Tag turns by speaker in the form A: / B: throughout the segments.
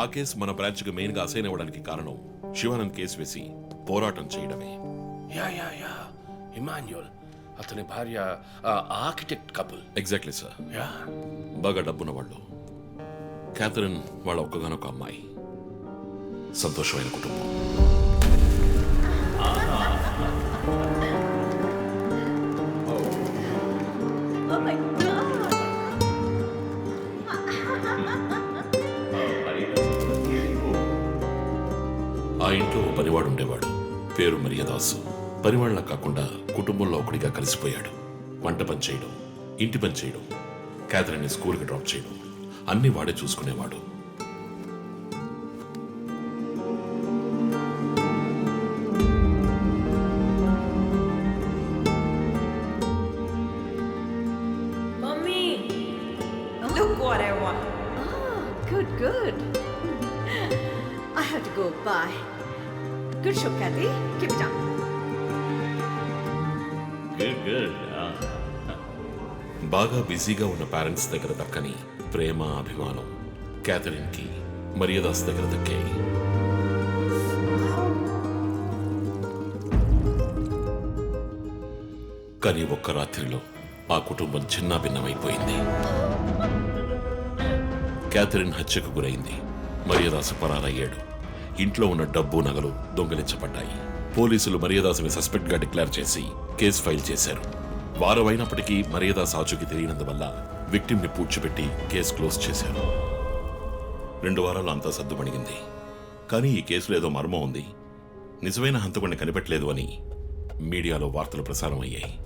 A: ఆ కేసు మన బ్రాంచ్కి మెయిన్గా అసైన్ అవ్వడానికి కారణం శివానంద్ కేసు వేసి పోరాటం చేయడమే.
B: Yeah yeah yeah. ఇమాన్యుల్ అతని భార్య ఆ architect couple.
A: Exactly sir
B: yeah.
A: బాగా డబ్బున్న వాళ్ళు క్యాథరిన్ వాళ్ళ ఒక్కగానొక అమ్మాయి. సంతోషమైన కుటుంబం.
C: Oh. My god!
A: ఇంట్లో ఓ పనివాడు ఉండేవాడు పేరు మరియదాసు పనివాళ్ళ కాకుండా కుటుంబంలో ఒకడిగా కలిసిపోయాడు వంట పని చేయడం ఇంటి పని చేయడం క్యాథరిన్ స్కూల్కి డ్రాప్ చేయడం అన్ని వాడే చూసుకునేవాడు.
C: Oh, good, good. I have to go. Bye. Good show, Kathy. Keep it up.
D: Good good
A: బాగా బిజీగా ఉన్న పేరెంట్స్ దగ్గర దక్కని ప్రేమ అభిమానం క్యాథరిన్కి మరియదాస్ దగ్గర దక్కాయి కానీ ఒక్క రాత్రిలో ఆ కుటుంబం చిన్న భిన్నమైపోయింది. క్యాథరిన్ హత్యకు గురైంది. మరియదాసు పరారయ్యాడు. ఇంట్లో ఉన్న డబ్బు నగలు దొంగిలించబడ్డాయి. పోలీసులు మరియదాసుని సస్పెక్ట్గా డిక్లేర్ చేసి కేసు ఫైల్ చేశారు. వారం అయినప్పటికీ మర్యాదాస్ ఆచూకి తెలియనందువల్ల విక్టిమ్ని పూడ్చిపెట్టి కేసు క్లోజ్ చేశారు. రెండు వారాలు అంతా సర్దుమణిగింది కానీ ఈ కేసులో ఏదో మర్మం ఉంది. నిజమైన హంతకుడిని కనిపెట్టలేదు అని మీడియాలో వార్తలు ప్రసారం అయ్యాయి.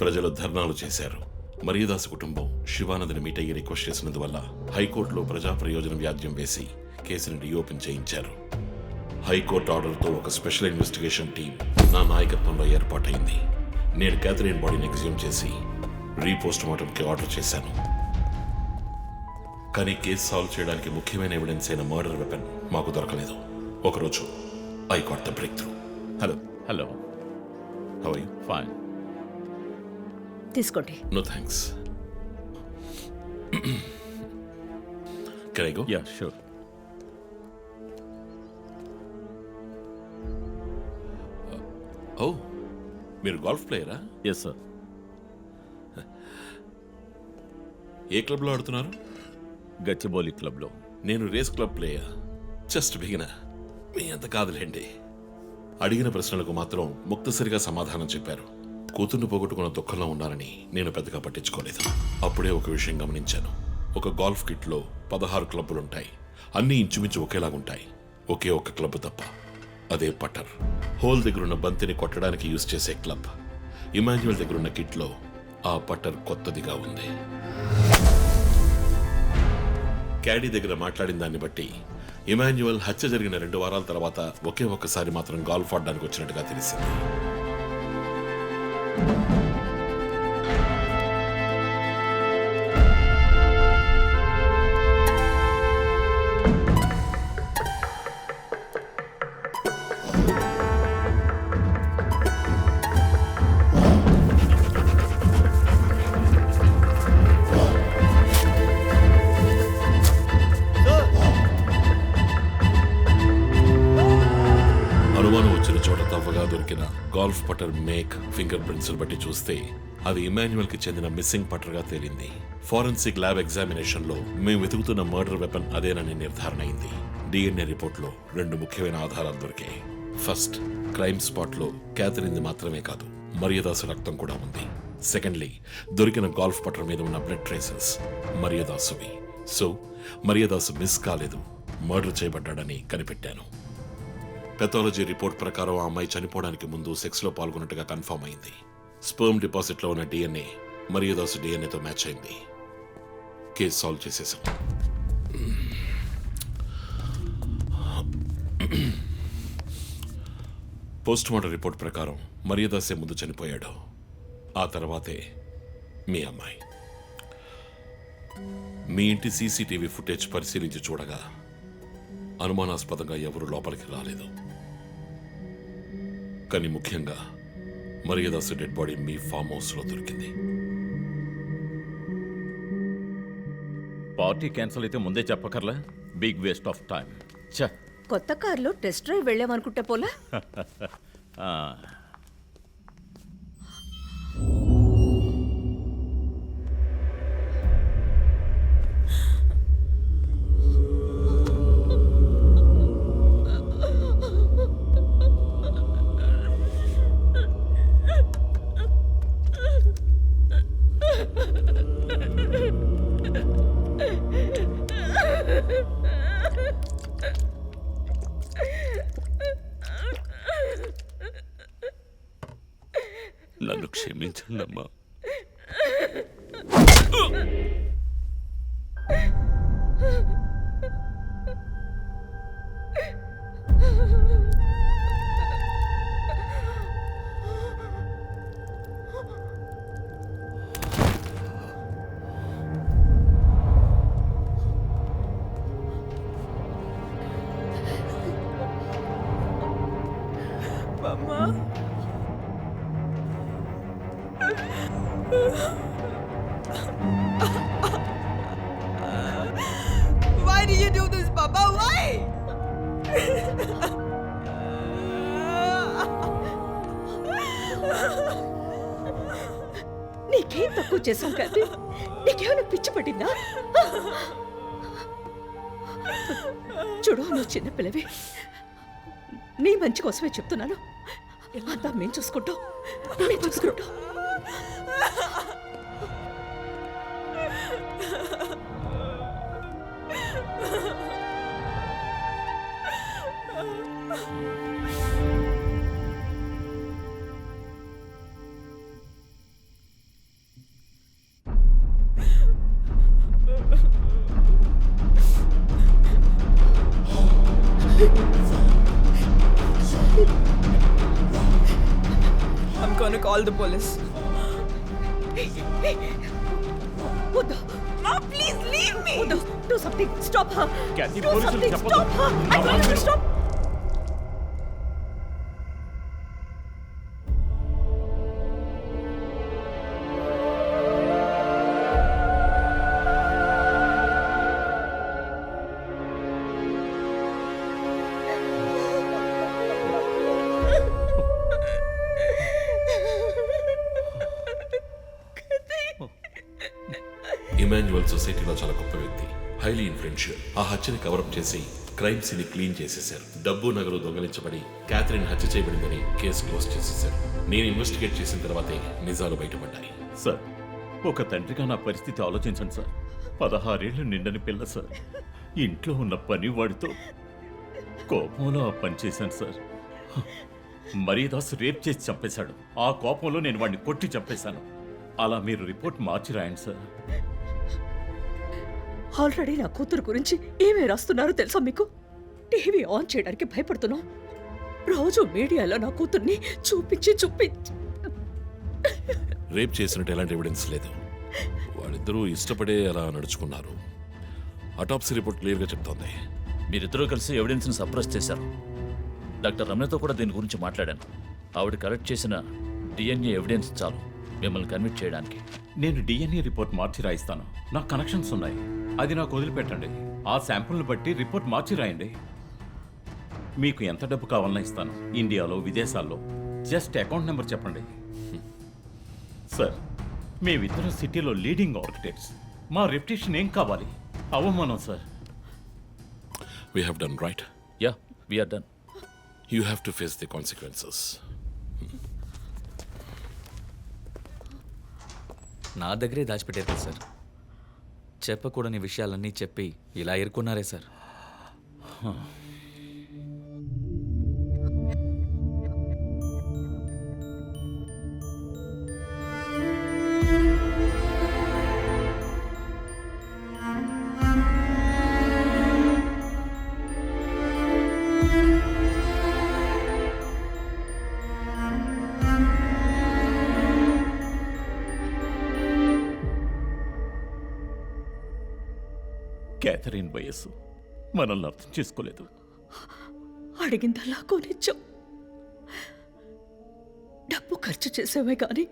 A: ప్రజలు ధర్నాలు చేశారు. మరియదాస్ కుటుంబం శివానందని మీట్ అయ్యి రిక్వెస్ట్ చేసినందువల్ల హైకోర్టులో ప్రజా ప్రయోజనం వ్యాజ్యం వేసి కేసుని రీఓపెన్ చేయించారు. హైకోర్టు ఆర్డర్తో ఒక స్పెషల్ ఇన్వెస్టిగేషన్ టీం నా నాయకత్వంలో ఏర్పాటైంది. నేను క్యాథరిన్ బాడీని ఎగ్జ్యూమ్ చేసి రీపోస్ట్ మార్టంకి ఆర్డర్ చేశాను. కానీ కేసు సాల్వ్ చేయడానికి ముఖ్యమైన ఎవిడెన్స్ అయిన మర్డర్ వెపన్ మాకు దొరకలేదు. ఒకరోజు I got the breakthrough. Hello.
D: Hello.
A: How you
D: fine
C: తీసుకోండి.
A: No thanks can I go
D: ya sure
A: oh మీరు గోల్ఫ్ ప్లేయరా?
D: ఎస్ సార్
A: ఏ క్లబ్లో ఆడుతున్నారు?
D: గచ్చిబౌలి క్లబ్లో.
A: నేను race club player. Just beginner. మీ అంత కాదులేండి. అడిగిన ప్రశ్నలకు మాత్రం ముక్తసరిగా సమాధానం చెప్పారు. కూతుర్ని పోగొట్టుకున్న దుఃఖంలో ఉన్నారని నేను పెద్దగా పట్టించుకోలేదు. అప్పుడే ఒక విషయం గమనించాను. ఒక గోల్ఫ్ కిట్లో పదహారు క్లబ్బులుంటాయి. అన్నీ ఇంచుమించు ఒకేలాగుంటాయి. ఒకే ఒక్క క్లబ్ తప్ప. అదే పట్టర్ హోల్ దగ్గరున్న బంతిని కొట్టడానికి యూజ్ చేసే క్లబ్. ఇమాన్యువల్ దగ్గరున్న కిట్లో ఆ పట్టర్ కొత్తదిగా ఉంది. క్యాడీ దగ్గర మాట్లాడిన దాన్ని బట్టి ఇమాన్యువల్ హత్య జరిగిన రెండు వారాల తర్వాత ఒకే ఒక్కసారి మాత్రం గాల్ఫ్ ఆడడానికి వచ్చినట్టుగా తెలిసింది. Adolf putter make finger prints బట్టి చూస్తే అది ఇమాన్యువల్కి చెందిన మిస్సింగ్ పటర్గా తేలింది. ఫారెన్సిక్ ల్యాబ్ ఎగ్జామినేషన్లో మేము వెతుకుతున్న మర్డర్ వెపన్ అదేనని నిర్ధారణ అయింది. డిఎన్ఏ రిపోర్ట్లో రెండు ముఖ్యమైన ఆధారాలు దొరికాయి ఫస్ట్ క్రైమ్ స్పాట్లో క్యాథరిన్ మాత్రమే కాదు మరియదాసు రక్తం కూడా ఉంది. సెకండ్లీ దొరికిన గాల్ఫ్ పటర్ మీద ఉన్న బ్లడ్ ట్రేసెస్ మరియదాసువి. సో మరియదాసు మిస్ కాలేదు మర్డర్ చేయబడ్డాడని కనిపెట్టాను. పెథాలజీ రిపోర్ట్ ప్రకారం ఆ అమ్మాయి చనిపోవడానికి ముందు సెక్స్లో పాల్గొన్నట్టుగా కన్ఫర్మ్ అయింది. స్పర్మ్ డిపాజిట్లో ఉన్న డిఎన్ఏ మరియదాసు డిఎన్ఏతో మ్యాచ్ అయింది. కేసు సాల్వ్ చేసేసాం. పోస్ట్ మార్టం రిపోర్ట్ ప్రకారం మరియదాసే ముందు చనిపోయాడు. ఆ తర్వాతే మీ అమ్మాయి. మీ ఇంటి సీసీటీవీ ఫుటేజ్ పరిశీలించి చూడగా అనుమానాస్పదంగా ఎవరు లోపలికి రాలేదు. కానీ ముఖ్యంగా మరియదాసు డెడ్ బాడీ మీ ఫామ్ హౌస్లో దొరికింది.
D: పార్టీ క్యాన్సిల్ అయితే ముందే చెప్పకర్లా? బిగ్ వేస్ట్ ఆఫ్ టైం ఛ.
C: కొత్త కారులో టెస్ట్ డ్రైవ్ వెళ్ళామనుకుంటే పోలా?
E: Why you do this, Papa? Why?
C: నీకేం తక్కువ చేశాం కదా నీకేమైనా పిచ్చి పట్టిందా? చూడు నువ్వు చిన్న పిల్లవి. నీ మంచి కోసమే చెప్తున్నాను. అంతా మేము చూసుకుంటాం. మేము చూసుకుంటాం.
E: the police.
C: Hey,
E: hey. Uddha, please leave me!
C: Uda, do something. Stop her.
D: Kathy,
C: do
A: something. Stop her. I want you to stop. హత్యని కవరప్ చేసి క్రైమ్ సీని క్లీన్ చేసేశారు. డబ్బు నగలు దొంగలించబడి క్యాథరిన్ హత్య చేయబడిందని కేసు క్లోజ్ చేసేశారు. నేను ఇన్వెస్టిగేట్ చేసిన తర్వాతే నిజాలు బయటపడ్డాయి.
D: సార్ ఒక తండ్రిగా నా పరిస్థితి ఆలోచించండి సార్. పదహారేళ్ళు నిండని పిల్ల సార్. ఇంట్లో ఉన్న పని వాడితో కోపంలో ఆ పని చేశాను సార్. మరీదాస్ రేప్ చేసి చంపేశాడు. ఆ కోపంలో నేను వాడిని కొట్టి చంపేశాను. అలా మీరు రిపోర్ట్ మార్చి రాయండి సార్.
C: ఆల్రెడీ నా కూతురు గురించి ఏమేమి రాస్తున్నారో తెలుసా మీకు? టీవీ ఆన్ చేయడానికి భయపడుతున్నాం రోజు మీడియాలో నా కూతుర్ని చూపించి చూపించి
A: రేప్ చేసినట్టు ఎలాంటి ఎవిడెన్స్ లేదు. వాళ్ళిద్దరూ ఇష్టపడే అలా నడుచుకున్నారు. అటాప్సీ రిపోర్ట్ క్లియర్గా చెప్తోంది.
F: మీరిద్దరూ కలిసి ఎవిడెన్స్ని సప్రెస్ చేశారు. డాక్టర్ రమణతో కూడా దీని గురించి మాట్లాడాను. ఆవిడ కలెక్ట్ చేసిన డిఎన్ఏ ఎవిడెన్స్ చాలు. మిమ్మల్ని కన్విట్ చేయడానికి.
D: నేను డిఎన్ఏ రిపోర్ట్ మార్చి రాయిస్తాను. నాకు కనెక్షన్స్ ఉన్నాయి. అది నాకు వదిలిపెట్టండి. ఆ శాంపుల్ని బట్టి రిపోర్ట్ మార్చి రాయండి. మీకు ఎంత డబ్బు కావాలన్నా ఇస్తాను. ఇండియాలో విదేశాల్లో. జస్ట్ అకౌంట్ నెంబర్ చెప్పండి. సార్ మేమిద్దరం సిటీలో లీడింగ్ ఆర్కిటెక్ట్స్. మా రెప్యుటేషన్ ఏం కావాలి? అవమానం sir.
A: We have done right
F: ya we are done
A: you have to face the consequences
G: నా దగ్గరే దాచిపెట్టారు కదా సార్. చెప్పకూడని విషయాలన్నీ చెప్పి ఇలా ఎరుకున్నారే సార్.
D: క్యాథరిన్ వయస్సు. మనల్ని అర్థం చేసుకోలేదు.
C: అడిగిందల్లా కొనిచ్చాం డబ్బు ఖర్చు చేసామే కానీ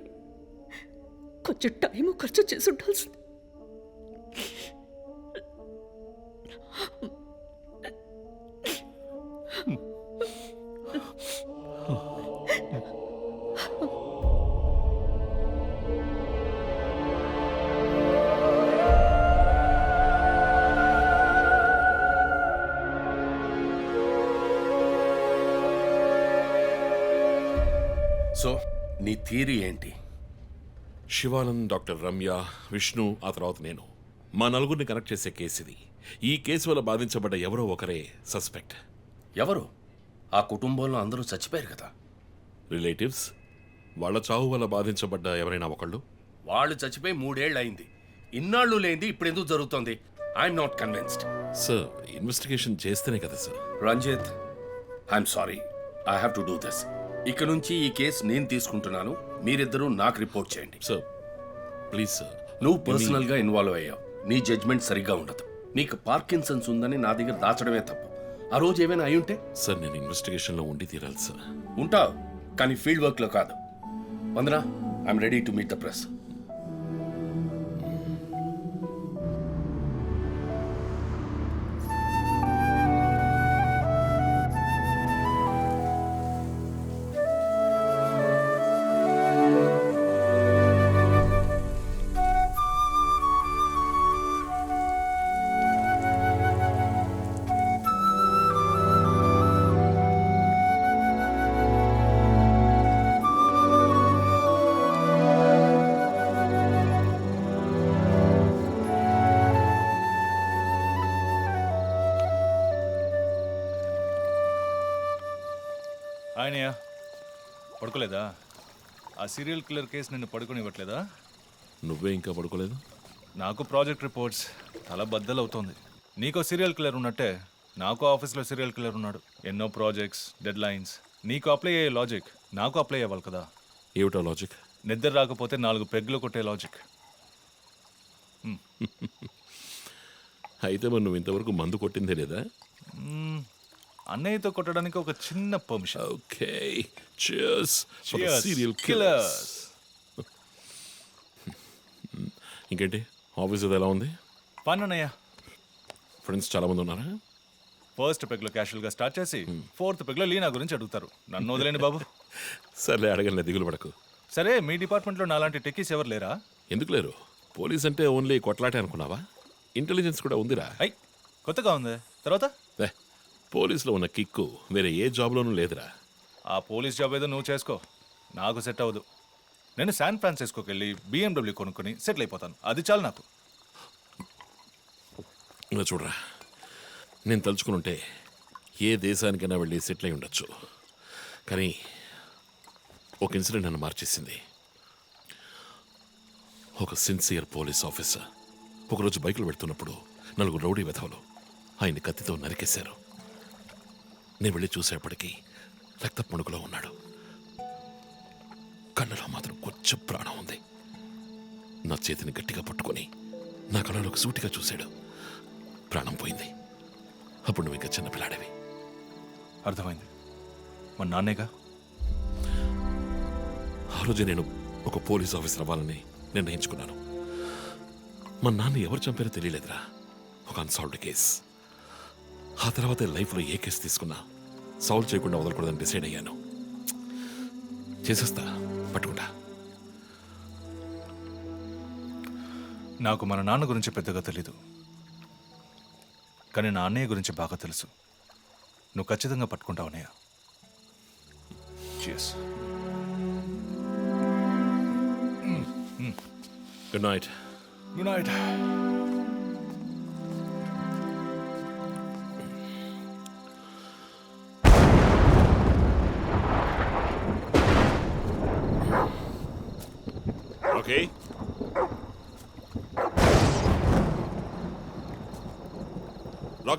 C: కొంచెం టైము ఖర్చు చేసి ఉండాల్సింది.
B: థీరీ ఏంటి?
A: శివానంద్ డాక్టర్ రమ్య విష్ణు ఆ తర్వాత నేను. మా నలుగురిని కనెక్ట్ చేసే కేసు ఇది. ఈ కేసు వల్ల బాధించబడ్డ ఎవరో ఒకరే సస్పెక్ట్.
B: ఎవరు? ఆ కుటుంబంలో అందరూ చచ్చిపోయారు కదా.
A: రిలేటివ్స్? వాళ్ళ చావు వల్ల బాధించబడ్డ ఎవరైనా ఒకళ్ళు?
B: వాళ్ళు చచ్చిపోయి మూడేళ్ళు అయింది ఇన్నాళ్ళు లేనిది ఇప్పుడు ఎందుకు జరుగుతోంది? I'm not convinced
A: sir investigation చేస్తేనే కదా sir
B: Ranjith I'm sorry I have to do this ఇక నుంచి ఈ కేసు నేను తీసుకుంటున్నాను. మీరిద్దరూ నాకు రిపోర్ట్ చేయండి.
A: Sir please sir.
B: నువ్వు పర్సనల్గా ఇన్వాల్వ్ అయ్యావు. నీ జడ్జ్మెంట్ సరిగ్గా ఉండదు. నీకు పార్కిన్సన్స్ ఉందని నా దగ్గర దాచడమే తప్పు. ఆ రోజు ఏమైనా అయి ఉంటే?
A: సార్ నేను ఇన్వెస్టిగేషన్లో ఉండి తీరాలి సార్.
B: ఉంటావు కానీ ఫీల్డ్ వర్క్లో కాదు. Vandana I'm ready to meet the press.
H: ఆయనయ్య పడుకోలేదా? ఆ సీరియల్ కిల్లర్ కేసు నిన్ను పడుకోనివ్వట్లేదా?
A: నువ్వే ఇంకా పడుకోలేదు?
H: నాకు ప్రాజెక్ట్ రిపోర్ట్స్ తల బద్దలవుతోంది. నీకో సీరియల్ కిల్లర్ ఉన్నట్టే నాకు ఆఫీస్లో సీరియల్ కిల్లర్ ఉన్నాడు. ఎన్నో ప్రాజెక్ట్స్ డెడ్ లైన్స్ నీకు అప్లై అయ్యే లాజిక్ నాకు అప్లై అవ్వాలి కదా.
A: ఏమిటో లాజిక్?
H: నిద్ర రాకపోతే నాలుగు పెగ్గులు కొట్టే లాజిక్.
A: అయితే మరి నువ్వు ఇంతవరకు మందు కొట్టిందే లేదా?
H: అన్నయ్యతో కొట్టడానికి ఒక చిన్న permission
A: okay. Cheers. Serial. Killers ఇంకేంటి? ఆఫీస్ అది ఎలా ఉంది?
H: అన్నయ్య
A: ఫ్రెండ్స్ చాలా మంది ఉన్నారా
H: ఫస్ట్ పెగ్లో క్యాషువల్గా స్టార్ట్ చేసి ఫోర్త్ పెగ్లో లీనా గురించి అడుగుతారు. నన్ను వదిలేండి బాబు.
A: సర్లే అడగలే దిగులు పడకు.
H: సరే మీ డిపార్ట్మెంట్లో నాలాంటి టెక్కీస్ ఎవరు లేరా?
A: ఎందుకు లేరు? పోలీస్ అంటే ఓన్లీ కొట్లాటే అనుకున్నావా? ఇంటెలిజెన్స్ కూడా ఉందిరా.
H: అయ్ కొత్తగా ఉంది. తర్వాత?
A: పోలీసులో ఉన్న కిక్కు వేరే ఏ జాబ్లోనూ లేదురా.
H: ఆ పోలీస్ జాబ్ ఏదో నువ్వు చేసుకో. నాకు సెట్ అవ్వదు. నేను శాన్ ఫ్రాన్సిస్కోకి వెళ్ళి బిఎండబ్ల్యూ కొనుక్కొని సెటిల్ అయిపోతాను. అది చాలు నాకు.
A: ఇలా చూడరా. నేను తలుచుకుని ఉంటే ఏ దేశానికైనా వెళ్ళి సెటిల్ అయి ఉండొచ్చు. కానీ ఒక ఇన్సిడెంట్ నన్ను మార్చేసింది. ఒక సిన్సియర్ పోలీస్ ఆఫీసర్. ఒకరోజు బైకులు పెడుతున్నప్పుడు నలుగురు రౌడీ వెధవలు ఆయన్ని కత్తితో నరికేశారు. నేను వెళ్ళి చూసేప్పటికీ రక్త మణుకులో ఉన్నాడు. కళ్ళలో మాత్రం కొంచెం ప్రాణం ఉంది. నా చేతిని గట్టిగా పట్టుకొని నా కళ్ళలోకి సూటిగా చూశాడు. ప్రాణం పోయింది. అప్పుడు నువ్వు ఇంకా చిన్నపిల్లాడివి
H: అర్థమైంది. మా నాన్నేగా?
A: ఆ రోజే నేను ఒక పోలీస్ ఆఫీసర్ అవ్వాలని నిర్ణయించుకున్నాను. మా నాన్న ఎవరు చంపారో తెలియలేదురా. ఒక అన్సాల్వ్డ్ కేస్. ఆ తర్వాత లైఫ్లో ఏ కేసు తీసుకున్నా సాల్వ్ చేయకుండా వదలకూడదని డిసైడ్ అయ్యాను. చేసేస్తా పట్టుకుంటా.
H: నాకు మన నాన్న గురించి పెద్దగా తెలీదు. కానీ నా అన్నయ్య గురించి బాగా తెలుసు. నువ్వు ఖచ్చితంగా పట్టుకుంటావు అన్నయ్య. Cheers.
A: Good night
H: Good night.